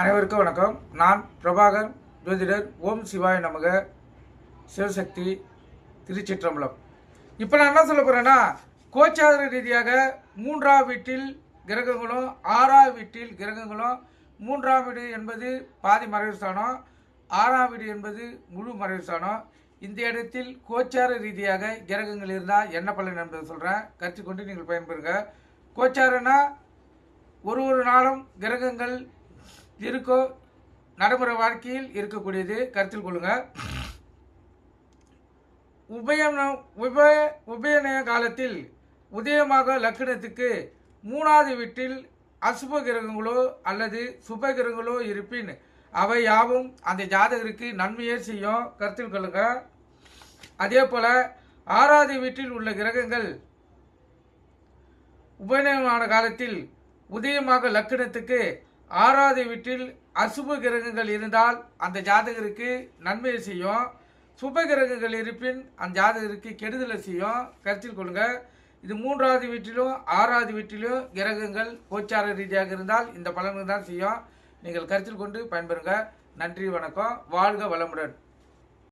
அனைவருக்கும் வணக்கம். நான் பிரபாகர் ஜோதிடர் ஓம் சிவாய நமக. சிவசக்தி திருச்சிற்றம்பலம். இப்போ நான் என்ன சொல்ல போகிறேன்னா கோச்சார ரீதியாக மூன்றாம் வீட்டில் கிரகங்களும் ஆறாம் வீட்டில் கிரகங்களும் மூன்றாம் வீடு என்பது பாதி மறைவு ஸ்தானம் ஆறாம் வீடு என்பது முழு மறைவு ஸ்தானம் இந்த இடத்தில் கோச்சார ரீதியாக கிரகங்கள் இருந்தால் என்ன பலன் என்பதை சொல்கிறேன் கற்றுக்கொண்டு நீங்கள் பயன்பெறுங்க. கோச்சாரனா ஒரு ஒரு நாளும் கிரகங்கள் இருக்கோ நடைமுறை வாழ்க்கையில் இருக்கக்கூடியது கருத்தில் கொள்ளுங்க. உபயன உபய உபயநய காலத்தில் உதயமாக லக்னத்துக்கு மூணாவது வீட்டில் அசுப கிரகங்களோ அல்லது சுப கிரகங்களோ இருப்பின் அவை யாவும் அந்த ஜாதகருக்கு நன்மையே செய்யும். கருத்தில் கொள்ளுங்க. அதே போல ஆறாவது வீட்டில் உள்ள கிரகங்கள் உபநயமான காலத்தில் உதயமாக லக்கணத்துக்கு ஆறாவது வீட்டில் அசுப கிரகங்கள் இருந்தால் அந்த ஜாதகருக்கு நன்மையை செய்யும். சுப கிரகங்கள் இருப்பின் அந்த ஜாதகருக்கு கெடுதலை செய்யும். கருத்தில் கொள்ளுங்க. இது மூன்றாவது வீட்டிலும் ஆறாவது வீட்டிலும் கிரகங்கள் கோச்சார ரீதியாக இருந்தால் இந்த பலன்கள் தான் செய்யும். நீங்கள் கருத்தில் கொண்டு பயன்பெறுங்க. நன்றி வணக்கம். வாழ்க வளமுடன்.